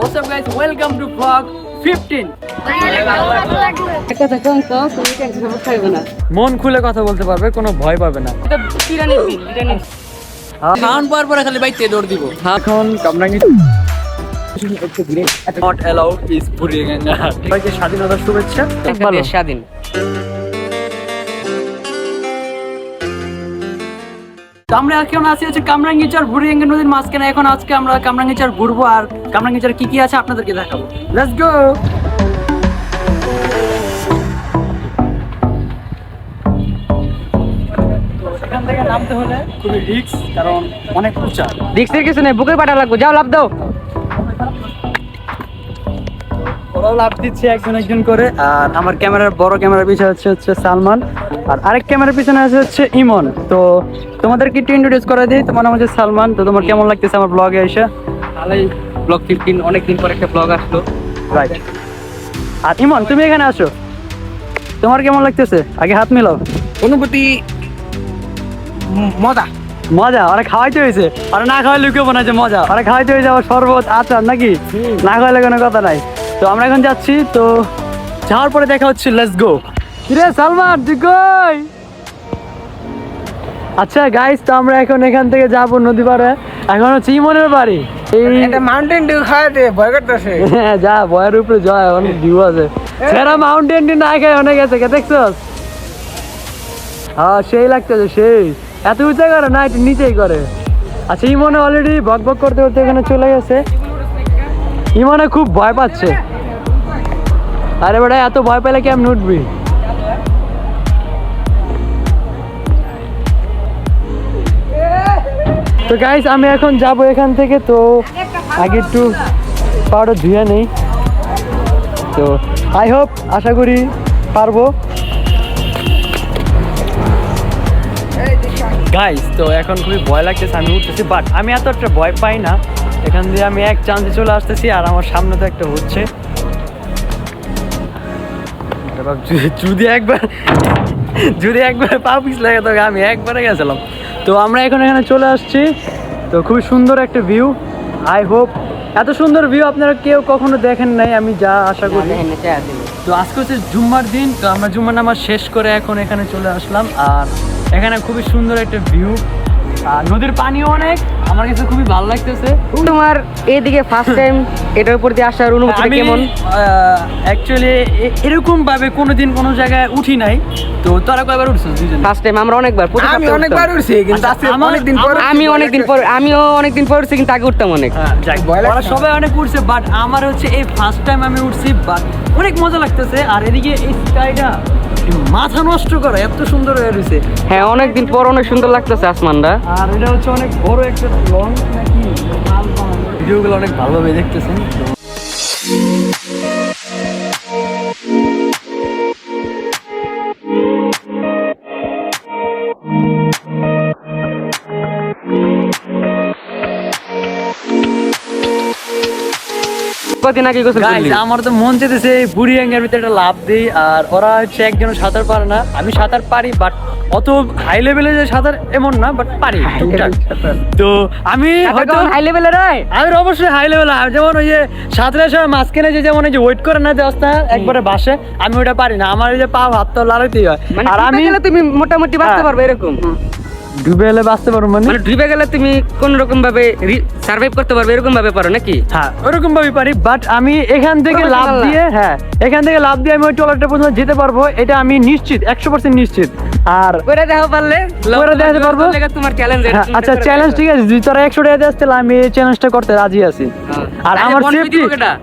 What's up guys? Welcome to vlog 15. কথা কম কম তুমি tension আমার খাইবে না মন খুলে কথা বলতে পারবে কোনো ভয় পাবে না। বিরিয়ানি খাওয়ান পাওয়ার পরে খালি বাইতে দৌড় দিব। এখন কামরাঙ্গি নট অ্যালাউড ইজ পুরিয়ে গেঙ্গা সবাইকে স্বাধীনতার শুভেচ্ছা। স্বাধীন। তো আমরা এখন আছি হচ্ছে কামরাঙ্গিচার ভুরিয়াঙ্গা নদীর মাঝখানে। এখন আজকে আমরা কামরাঙ্গিচার ঘুরবো আর কামরাঙ্গিচার কি কি আছে আপনাদেরকে দেখাবো। লেটস গো এখান থেকে নামতে হলে খুবই কারণ অনেক উঁচা। রিক্সের কিছু নেই বুকের পাটা লাগবে। যাও লাভ দাও। ওরাও লাভ দিচ্ছে একজন একজন করে। আর আমার ক্যামেরার বড় ক্যামেরার পিছনে হচ্ছে হচ্ছে সালমান। আর আরেক ক্যামেরার পিছনে আছে হচ্ছে ইমন। তো তোমাদেরকে একটু ইন্ট্রোডিউস করে দিই। তোমার নাম হচ্ছে সালমান। তো তোমার কেমন লাগতেছে আমার ব্লগে এসে? ভালোই। ব্লগ ফিফটিন অনেকদিন পর একটা ব্লগ আসলো। রাইট আর ইমন তুমি এখানে আসো। তোমার কেমন লাগতেছে? আগে হাত মিলাও। অনুভূতি মজা। মজা? ওরা খাওয়াইতে হয়েছে। আর না খাওয়াই লুকিয়ে হচ্ছে মজা। ওরা খাওয়াইতে হয়েছে আবার শরবত আচার নাকি? না খাওয়াইলে কোনো কথা নাই। তো আমরা এখন যাচ্ছি। তো যাওয়ার পরে দেখা হচ্ছে লেটস গো কিরে সালমান তুই কই? আচ্ছা গাইস তো আমরা এখন এখান থেকে যাব নদী পাড়ে। এখন হচ্ছে ইমনের বাড়ি। মাউন্টেন ডিউ খাওয়াতে ভয় করতেছে। হ্যাঁ যা বয়ের উপরে জয় অনেক ভিউ আছে। সেরা মাউন্টেন ডিউ না খাই অনেক আছে দেখছস? হ্যাঁ সেই লাগতেছে সেই। এত উঁচা করে? না একটু নিচেই করে। আচ্ছা ইমনে অলরেডি বক বক করতে করতে এখানে চলে গেছে। ইমনে খুব ভয় পাচ্ছে। আরে বেটা এত ভয় পেলে কেমন উঠবি? তো গাইস আমি এখন যাব এখান থেকে, তো আগে একটু পাউডার ধুয়ে নেই। তো আই হোপ আশা করি পারব। গাইস তো এখন খুবই ভয় লাগতেছে, আমি উঠতেছি বাট আমি এত একটা ভয় পাই না। এখান দিয়ে আমি এক চান্সে চলে আসতেছি, আর আমার সামনে তো একটা হচ্ছে। যদি- একবার যদি একবার পা লাগে তো আমি একবারে গেছিলাম। তো আমরা এখন এখানে চলে আসছি। তো খুবই সুন্দর একটা ভিউ আই হোপ এত সুন্দর ভিউ আপনারা কেউ কখনো দেখেন নাই আমি যা আশা করি। তো আজকে হচ্ছে জুম্মার দিন তো আমরা জুম্মার নামাজ শেষ করে এখন এখানে চলে আসলাম। আর এখানে খুবই সুন্দর একটা ভিউ নদীর পানিও অনেক। আমার কাছে খুবই ভালো লাগতেছে। তোমার এইদিকে ফার্স্ট টাইম এটার উপর দিয়ে আসার অনুভূতি কেমন? অ্যাকচুয়ালি এরকম ভাবে কোনোদিন কোনো জায়গায় উঠি নাই। তো তোরা কয়বার উঠছিস দুজন ফার্স্ট টাইম আমরা অনেকবার আমি অনেকবার উঠছি কিন্তু আচ্ছা, আজকে আমার- অনেকদিন পর আমি অনেকদিন পর আমিও অনেকদিন পর উঠছি কিন্তু আগে উঠতাম অনেক। হ্যাঁ, ওরা সবাই অনেক উঠছে বাট আমার হচ্ছে এই ফার্স্ট টাইম আমি উঠছি বাট অনেক মজা লাগতেছে। আর এদিকে এই স্কাইটা মাথা নষ্ট করা এত সুন্দর হয়ে রয়েছে। হ্যাঁ অনেকদিন পর অনেক সুন্দর লাগতেছে আসমানটা। আর এটা হচ্ছে অনেক বড় একটা লং নাকি? ভিডিওগুলো অনেক ভালোভাবে দেখতেছেন। কদিন আগে গোসল করলি আমার তো মন এই বুড়ি হ্যাঙ্গের ভিতরে একটা লাভ দিই আর ওরা হচ্ছে একজন সাঁতার পারে না। আমি সাঁতার পারি বাট অত হাই লেভেলে যে সাঁতার এমন না বাট পারি। তো আমি হয়তো হাই লেভেলের হয়? আমি অবশ্যই হাই লেভেল যেমন ওই যে সাঁতারের সময় মাঝখানে যে যেমন ওই যে ওয়েট করে না যে অবস্থা একবারে বাসে আমি ওটা পারি না। আমার ওই যে পা হাত তো লাড়াইতেই হয়। মানে আর আমি তুমি মোটামুটি বাঁচতে হ্যাঁ। পারবে এরকম। ডুবে গেলে বাঁচতে পারব মানে? মানে ডুবে গেলে তুমি কোন রকম ভাবে সার্ভাইভ করতে পারবে এরকম ভাবে পারো নাকি? হ্যাঁ ওরকম ভাবে পারি বাট আমি এখান থেকে লাভ দিয়ে হ্যাঁ এখান থেকে লাভ দিয়ে আমি ওই ট্রলারটা পর্যন্ত যেতে পারব এটা আমি নিশ্চিত একশো পার্সেন্ট নিশ্চিত। আর পারলে? দেখাতে পারব? তোমার চ্যালেঞ্জ আচ্ছা চ্যালেঞ্জ ঠিক আছে যদি তোরা 100 টাকা দিতে আমি এই চ্যালেঞ্জটা করতে রাজি আছি। আর আমার সেফটি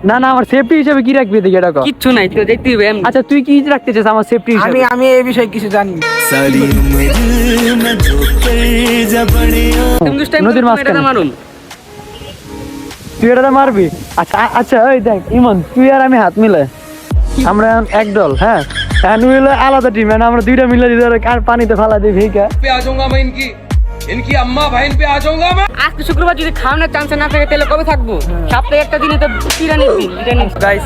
না না আমার সেফটি হিসেবে কি রাখবি এটা কিচ্ছু নাই তো আচ্ছা তুই কি রাখতে চাস আমার সেফটি হিসেবে? আমি আমি এই বিষয়ে কিছু জানি নদীর মাঝখানে। মারুন তুই এটা মারবি? আচ্ছা আচ্ছা ওই দেখ ইমন তুই আর আমি হাত মিলাই। আমরা এখন এক দল হ্যাঁ এখন মিলে আলাদা টিম আমরা দুইটা মিলে যদি ওরা কার পানিতে ফালা দিই ভিকা पे आ जाऊंगा मैं इनकी इनकी अम्मा बहन पे आ जाऊंगा मैं আজকে শুক্রবার যদি খাওয়ানোর চান্স না থাকে তাহলে কবে থাকবো সপ্তাহে একটা দিনে তো বিরিয়ানি দিন বিরিয়ানি গাইস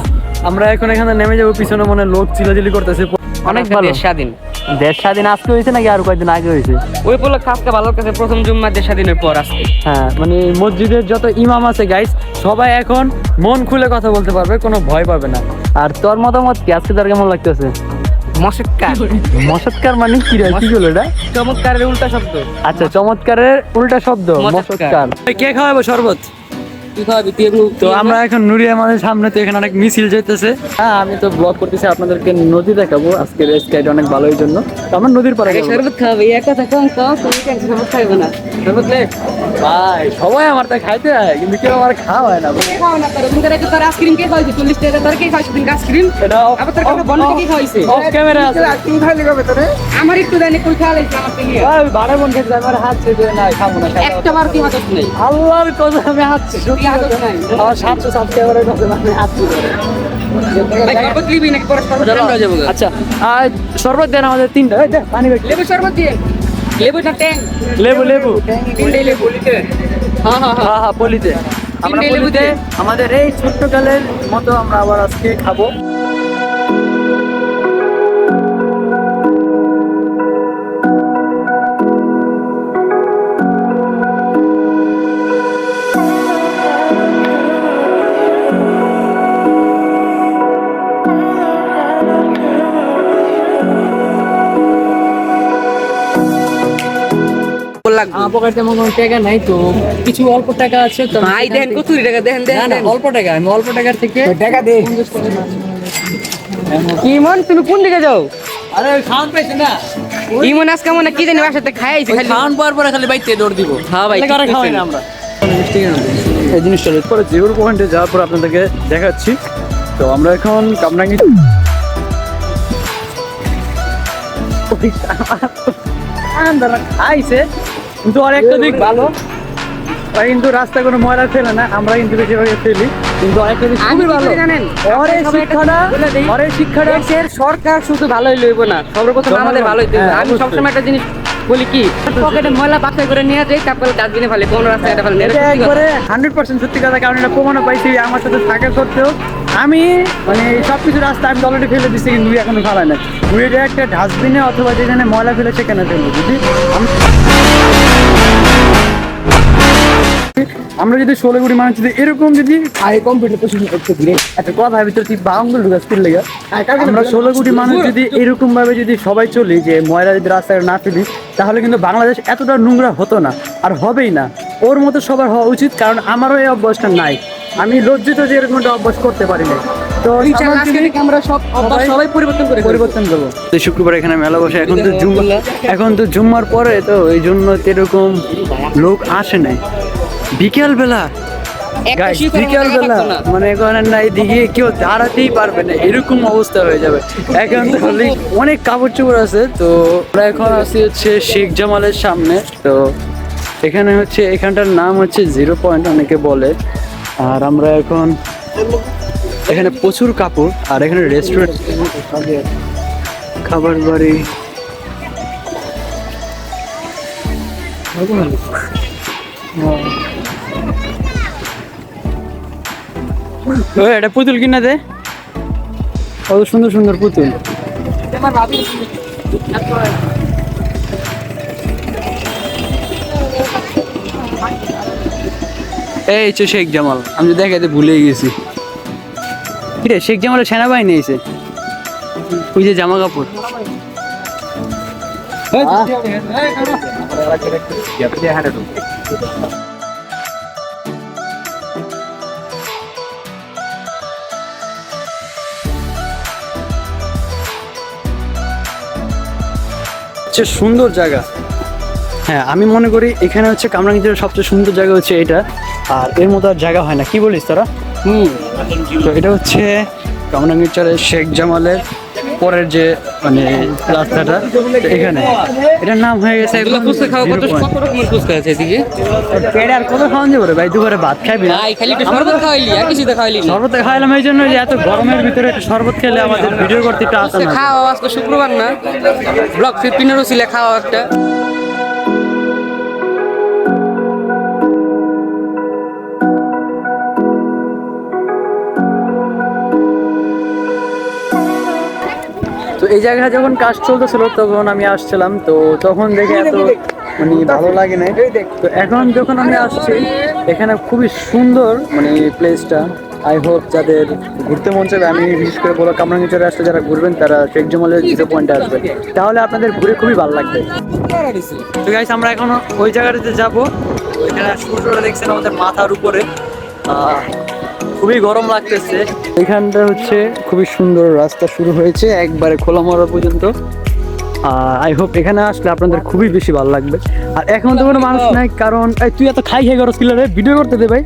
আমরা এখন এখানে নেমে যাবো পিছনে মনে হয় লোক চিলাচিলি করতেছে অনেক একটা ভালো দেশ স্বাধীন দেড় স্বাধীন আজকে হয়েছে নাকি আর কয়েকদিন আগে হয়েছে? ওই উপলক্ষে আজকে ভালো কাছে প্রথম জুম্মা স্বাধীনের পর আজকে। হ্যাঁ মানে মসজিদের যত ইমাম আছে গাইস সবাই এখন মন খুলে কথা বলতে পারবে কোনো ভয় পাবে না। আর তোর মতামত কি? আজকে তোর কেমন লাগতেছে? মশক্কার মশৎকার মানে কি রে? কি হলো এটা? চমৎকারের উল্টা শব্দ। আচ্ছা চমৎকারের উল্টা শব্দ মশৎকার। মশৎকার কে খাওয়াবো শরবত? তো আমরা এখন নুরি আমাদের সামনে তো এখানে অনেক মিছিল যেতেছে হ্যাঁ আমি তো ব্লগ করতেছি আপনাদেরকে নদী দেখাবো। আজকের স্কাইড অনেক ভালো এই জন্য। তো আমরা নদীর পাড়ে শরবত খাওয়াবি এক কথা কম কম তুমি কেন শরবত খাইবে না? শরবত লে ভাই সবাই আমার তা খাইতে হয় কিন্তু কেউ আমার খাওয়া হয় না কে খাওয়া না তোর তুমি তোর আইসক্রিম কে খাওয়াইছে চল্লিশ টাকা তোর কে তুমি আইসক্রিম এটা আবার তোর কাছে বন্ধ কে খাওয়াইছে? অফ ক্যামেরা আছে। খাইলে কবে তোরে? আমার একটু দেন একটু খাওয়াইছে আমার ভাই বারে মন খেতে আমার হাত ছেড়ে না খাব না। একটা বার কি নেই। আল্লাহর কথা আমি হাত ছেড়ে? আমার সাতশো সাবস্ক্রাইবারের কথা হয়ে গো। আচ্ছা আর শরবত দেন আমাদের তিনটা। পানি লেবু শরবত দিয়ে। লেবু না ট্যাং? লেবু লেবু। হ্যাঁ হ্যাঁ হ্যাঁ। হ্যাঁ হ্যাঁ পলিতে। আমরা পলিতে। আমাদের এই ছোট্ট কালের মতো আমরা আবার আজকে খাব। লাগবে। আমার পকেটে তেমন কোনো টাকা নাই তো কিছু অল্প টাকা আছে তো ভাই দেন কচুরি টাকা দেন দেন না অল্প টাকা আমি অল্প টাকার থেকে টাকা দে। ইমন তুমি কোন দিকে যাও? আরে খাওয়ান পাইছে না। ইমন আজকে মনে কি জানি বাসাতে খাইছে খালি। খাওয়ান পাওয়ার পরে খালি বাইতে দৌড় দিব। হ্যাঁ ভাই, ঠিক খাওয়াই না আমরা। এই জিনিসটা পরে পয়েন্টে যাওয়ার পর আপনাদেরকে দেখাচ্ছি। তো আমরা এখন কামরাঙ্গি আন্দারা খাইছে। কিন্তু আর একটা দিক ভালো। ওরা কিন্তু রাস্তা কোনো ময়লা ফেলে না আমরা কিন্তু বেশিরভাগ ফেলি। কিন্তু আরেকটা দিক খুবই ভালো। জানেন? একটা শিক্ষাটা বলে শিক্ষাটা দেশের সরকার শুধু ভালোই লইব না সর্বপ্রথম আমাদের ভালোই দেবে। হ্যাঁ, আমি সবসময় একটা জিনিস বলি কি পকেটে ময়লা বাছাই করে নিয়ে যাই তারপরে ডাস্টবিনে ফেলে কোন রাস্তায় এটা ফেলে এটা একবারে হান্ড্রেড পার্সেন্ট সত্যি কথা কারণ এটা প্রমাণও পাইছি আমার সাথে থাকা সত্ত্বেও আমি মানে সব কিছু রাস্তা আমি অলরেডি ফেলে দিচ্ছি কিন্তু এখনও ফেলায় না এটা একটা ডাস্টবিনে অথবা যেখানে ময়লা ফেলে সেখানে ফেলব আমি- আমরা যদি ষোলো কোটি মানুষ যদি এরকম যদি আই কম্পিউটার পছন্দ করতে দিলে একটা কথা ভিতরে তুই বাউঙ্গুল ঢুকাস ফিরলে আমরা ষোলো কোটি মানুষ যদি এরকম ভাবে যদি সবাই চলি যে ময়লা যদি রাস্তায় না ফেলি তাহলে কিন্তু বাংলাদেশ এতটা নোংরা হতো না আর হবেই না। ওর মতো সবার হওয়া উচিত কারণ আমারও এই অভ্যাসটা নাই। আমি লজ্জিত যে এরকম একটা অভ্যাস করতে পারি না তো ইনশাআল্লাহ আজকে থেকে আমরা সব অভ্যাস সবাই- সবাই পরিবর্তন করে পরিবর্তন করব। তো শুক্রবার এখানে মেলা বসে এখন তো জুম্মা এখন তো জুম্মার পরে তো এই জন্য এরকম লোক আসে নাই। বিকেল বেলা মানে এখন না এদিকে কেউ দাঁড়াতেই পারবে না এরকম অবস্থা হয়ে যাবে। এখন তো খালি অনেক কাপড় চোপড় আছে তো আমরা এখন আছি হচ্ছে শেখ জামালের সামনে। তো এখানে হচ্ছে এখানটার নাম হচ্ছে জিরো পয়েন্ট অনেকে বলে। আর আমরা এখন এখানে প্রচুর কাপড়, আর এখানে রেস্টুরেন্ট খাবার বাড়ি। এটা পুতুল কিনা দে। কত সুন্দর সুন্দর পুতুল। এই হচ্ছে শেখ জামাল। আমি তো দেখাতে ভুলেই গেছি। কিরে শেখ জামালের সেনাবাহিনী এসে ওই যে জামা কাপড়। সুন্দর জায়গা। হ্যাঁ আমি মনে করি এখানে হচ্ছে কামরাঙ্গিজের সবচেয়ে সুন্দর জায়গা হচ্ছে এটা। আর এর মতো আর জায়গা হয় না। কি বলিস তারা? হুম। তো এটা হচ্ছে কামরাঙ্গিরচরের শেখ জামালের পরের যে মানে রাস্তাটা এখানে। এটার নাম হয়ে গেছে ফুচকা খাওয়া কত কত রকমের ফুচকা আছে এদিকে? পেটে আর কত খাওয়ান যাবে ভাই? দুপুরে ভাত খাবি না। খালি একটু শরবত খাওয়াইলি আর কিছু তো খাওয়াইলি শরবত খাইলাম এই জন্য যে এত গরমের ভিতরে একটু শরবত খেলে আমাদের ভিডিও করতে একটু ফুচকা খাওয়া আজকে শুক্রবার না। ব্লক ফিফটিনেরও ছিল খাওয়া একটা। এই জায়গায় যখন কাজ চলতেছিল তখন আমি আসছিলাম তো তখন দেখে এত মানে ভালো লাগে না তো এখন যখন আমি আসছি এখানে খুবই সুন্দর মানে প্লেসটা আই হোপ যাদের ঘুরতে মন চাইবে আমি বিশেষ করে বলো কামরাঙ্গিচরে আসলে যারা ঘুরবেন তারা শেখ জমালের জিরো পয়েন্টে আসবে তাহলে আপনাদের ঘুরে খুবই ভালো লাগবে। তো গাইস আমরা এখন ওই জায়গাটাতে যাব। এখানে সূর্যটা দেখছেন আমাদের মাথার উপরে। খুবই গরম লাগতেছে। এখানটা হচ্ছে খুবই সুন্দর রাস্তা শুরু হয়েছে, একবারে খোলা মরা পর্যন্ত। আই হোপ এখানে আসলে আপনাদের খুবই বেশি ভালো লাগবে। আর এখন তো কোনো মানুষ নাই, কারণ তুই এত খাই খাই করস কিলারে ভিডিও করতে দে ভাই।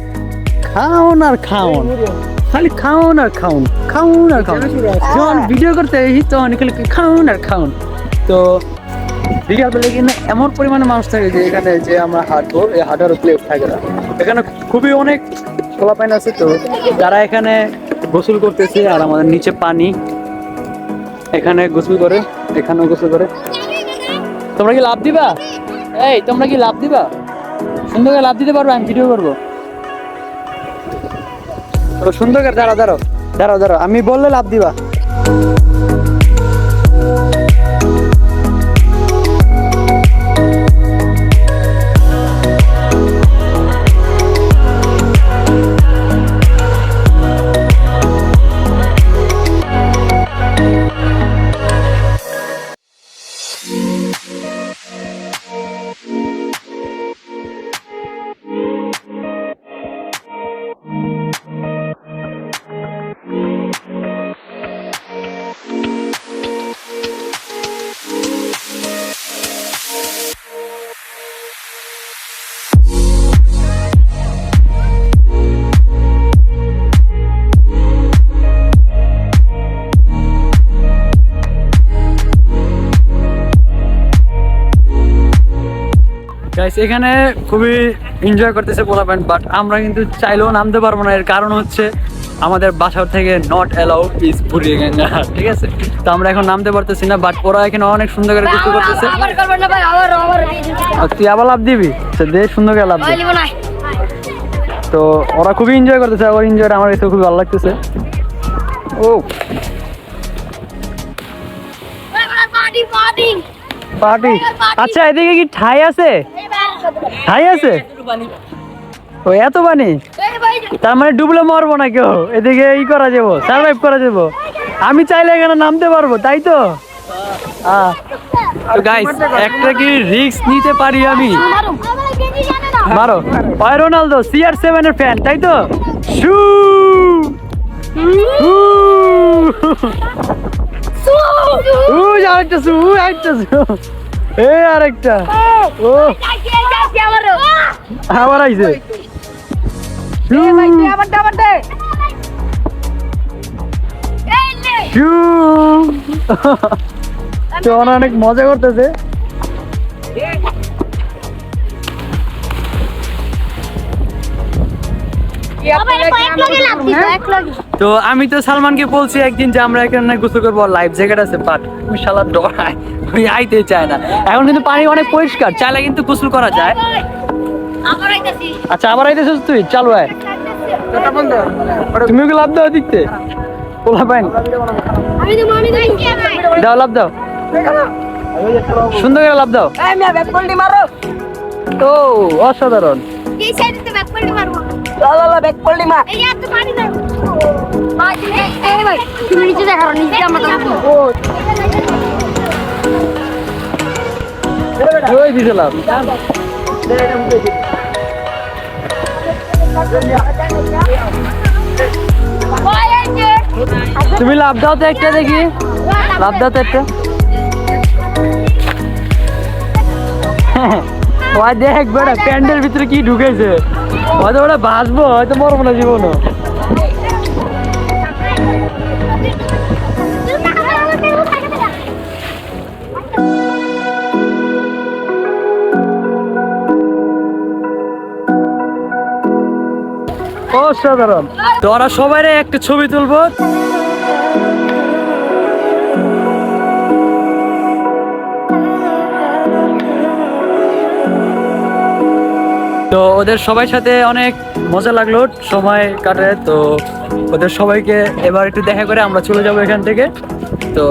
খাওন আর খাওন। খালি খাওন আর খাওন খাওন আর খাওন। যখন ভিডিও করতে এই তখন খালি খাওন আর খাওন। তো বিকাল বেলা কিন্তু এমন পরিমাণে মানুষ থাকে যে এখানে যে আমরা হাঁটবো, এই হাঁটার প্লেস থাকে না। এখানে খুবই অনেক খোলা পানি আছে তো? যারা এখানে গোসল করতেছে আর আমাদের নিচে পানি, এখানে গোসল করে, এখানেও গোসল করে। তোমরা কি লাভ দিবা? এই, তোমরা কি লাভ দিবা? সুন্দর করে লাভ দিতে পারব, আমি ভিডিও করব। সুন্দর করে, দাঁড়াও দাঁড়াও দাঁড়াও দাঁড়াও আমি বললে লাভ দিবা। এখানে খুবই এনজয় করতেছে পোলাপেন্ট বাট আমরা কিন্তু চাইলেও নামতে পারব না। এর কারণ হচ্ছে আমাদের বাসার থেকে নট অ্যালাউ ইজ বুড়িগঙ্গা ঠিক আছে? তো আমরা এখন নামতে পারতেছি না বাট ওরা এখানে অনেক সুন্দর করে কিছু করতেছে। তুই আবার লাভ দিবি? সে দে সুন্দর করে লাভ দিবি। তো ওরা খুবই এনজয় করতেছে ওর এনজয় আমার এসে খুবই ভালো লাগতেছে। ও। পার্টি আচ্ছা এদিকে কি ঠাই আছে? ঠাই আছে? ও এত পানি তার মানে ডুবলে মরবো না কেউ? এদিকে ই করা যাব সার্ভাইভ করা যাব। আমি চাইলে এখানে নামতে পারব তাই তো? গাইস একটা কি রিস্ক নিতে পারি আমি? মারো। ওই রোনালদো সিআর সেভেন এর ফ্যান তাই তো? শু! আরেকটা শু আরেকটা শু এই আরেকটা। ও। আবার আইছে। অনেক মজা করতেছে। তো আমি তো সালমানকে বলছি একদিন যে আমরা এখানে গোসল করব লাইফ জ্যাকেট আছে বাট ওই শালা ডরায় ওই আইতে চায় না। এখন কিন্তু পানি অনেক পরিষ্কার চাইলে কিন্তু গোসল করা যায়। আচ্ছা আবার আইতেছিস তুই? চালু আয়। তুমি ওকে লাভ দাও দিকতে পোলা পাইন। দাও লাভ দাও। সুন্দর করে লাভ দাও। ও অসাধারণ। তুমি নিচে দেখো নিচে আমাকে ওই দিছে লাভ তুমি লাভ দাও তো একটা দেখি লাভ দাও তো একটা ওই দেখ বেড়া প্যান্ডের ভিতরে কি ঢুকেছে হয়তো ওটা বাঁচবো হয়তো মরবো না জীবনও। অসাধারণ। তো ওরা সবাই একটা ছবি তুলবো। তো ওদের সবাই সাথে অনেক মজা লাগল, সময় কাটে, তো ওদের সবাইকে এবার একটু দেখা করে আমরা চলে যাব এখান থেকে। তো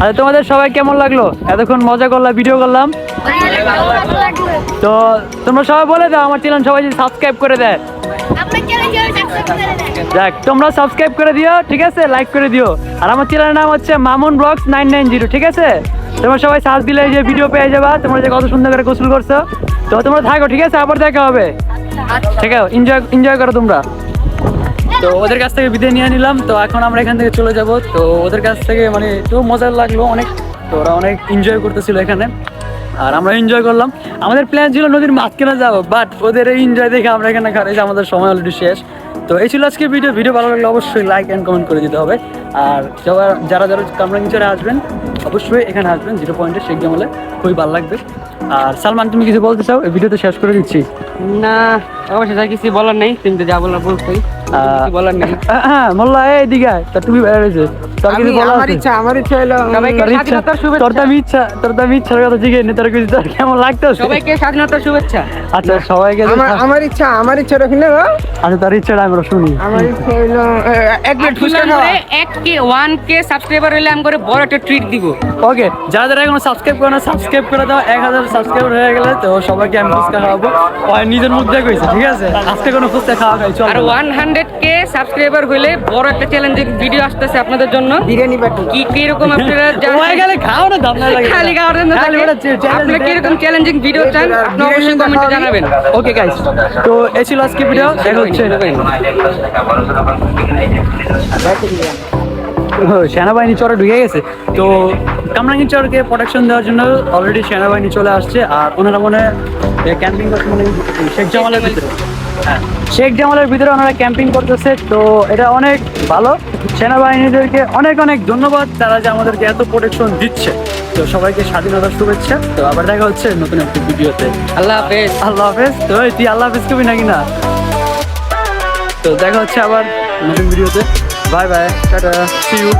আচ্ছা তোমাদের সবাই কেমন লাগল? এতক্ষণ মজা করলাম ভিডিও করলাম। তো তোমরা সবাই বলে দাও, আমার চ্যানেল সবাই যদি সাবস্ক্রাইব করে দেয়। যাক, তোমরা সাবস্ক্রাইব করে দিও, ঠিক আছে? লাইক করে দিও। আর আমার চ্যানেলের নাম হচ্ছে Mamun vlogs nine nine zero, ঠিক আছে? তোমরা সবাই সার্চ দিলে যে ভিডিও পেয়ে যাবা। তোমরা যে কত সুন্দর করে গোসল করছ। তো তোমরা থাকো, ঠিক আছে? আবার দেখা হবে। ঠিক আছে? এনজয় এনজয় করো তোমরা। তো ওদের কাছ থেকে বিদায় নিয়ে নিলাম। তো এখন আমরা এখান থেকে চলে যাব। তো ওদের কাছ থেকে মানে একটু মজা লাগল অনেক। তো ওরা অনেক এনজয় করতেছিল এখানে। আর আমরা এনজয় করলাম। আমাদের প্ল্যান ছিল নদীর মাঝখানে যাব বাট ওদের এই এনজয় দেখে আমরা এখানে খারাই আমাদের সময় অলরেডি শেষ। তো এই ছিল আজকে ভিডিও ভিডিও ভালো লাগলে অবশ্যই লাইক অ্যান্ড কমেন্ট করে দিতে হবে। আর যারা যারা যারা কামরাঙ্গিচরে আসবেন অবশ্যই এখানে আসবেন জিরো পয়েন্টে শেখ জামালে খুবই ভালো লাগবে। আর সালমান তুমি কিছু বলতে চাও? এই ভিডিওতে শেষ করে দিচ্ছি। না অবশ্যই তার কিছু বলার নেই তুমি তো যা বলার বলছোই। বলার নেই। হ্যাঁ মোল্লা এই দিকে আয়, তা তুমি বেড়ে রয়েছে। তোর কিছু বলার আছে? আমার ইচ্ছা হলো সবাইকে স্বাধীনতার শুভেচ্ছা। তোর তো ইচ্ছা তোর তো ইচ্ছার কথা জিজ্ঞেস নি তোর কিছু তোর কেমন লাগতেছে? সবাইকে স্বাধীনতার শুভেচ্ছা। আচ্ছা সবাইকে আমার আমার ইচ্ছা আমার ইচ্ছা রাখলে আচ্ছা তার ইচ্ছাটা আমরা শুনি। আমার ইচ্ছা হইল এক প্লেট ফুচকা ফুচকা খাওয়া। এক কে ওয়ান কে সাবস্ক্রাইবার হলে আমি করে বড় একটা ট্রিট দিব। ওকে যারা যারা এখনও সাবস্ক্রাইব করে না সাবস্ক্রাইব করে দাও। এক হাজার সাবস্ক্রাইবার হয়ে গেলে তো সবাইকে আমি ফুচকা খাওয়াবো। ও নিজের মুখ দিয়ে কইছে ঠিক আছে? আজকে কোনো ফুচকা খাওয়া খাই চল। আর ওয়ান হান্ড্রেড কে সাবস্ক্রাইবার হলে বড় একটা চ্যালেঞ্জিং ভিডিও আসতেছে আপনাদের জন্য। বিরিয়ানি বাটি কি কীরকম আপনারা হয়ে গেলে খাও না দাম না লাগে। খালি খাওয়ার জন্য খালি আপনারা দেয়। কীরকম চ্যালেঞ্জিং ভিডিও চান আপনি অবশ্যই কমেন্টে জানাবেন। ওকে গাইস তো এই ছিল আজকে ভিডিও দেখা হচ্ছে। সেনাবাহিনী চরে ঢুকে গেছে। তো কামরাঙ্গি চরকে প্রোটেকশন দেওয়ার জন্য অলরেডি সেনাবাহিনী চলে আসছে আর ওনারা মনে ক্যাম্পিং করছে মানে শেখ জামালের ভিতরে। শেখ জামালের ভিতরে ওনারা ক্যাম্পিং করতেছে তো এটা অনেক ভালো। সেনাবাহিনীদেরকে অনেক অনেক ধন্যবাদ তারা যে আমাদেরকে এত প্রোটেকশন দিচ্ছে। তো সবাইকে স্বাধীনতার শুভেচ্ছা তো আবার দেখা হচ্ছে নতুন একটি ভিডিওতে। আল্লাহ হাফেজ। আল্লাহ হাফেজ। তো তুই আল্লাহ হাফেজ কবি নাকি না? তো দেখা হচ্ছে আবার নতুন ভিডিওতে। Bye bye tata see you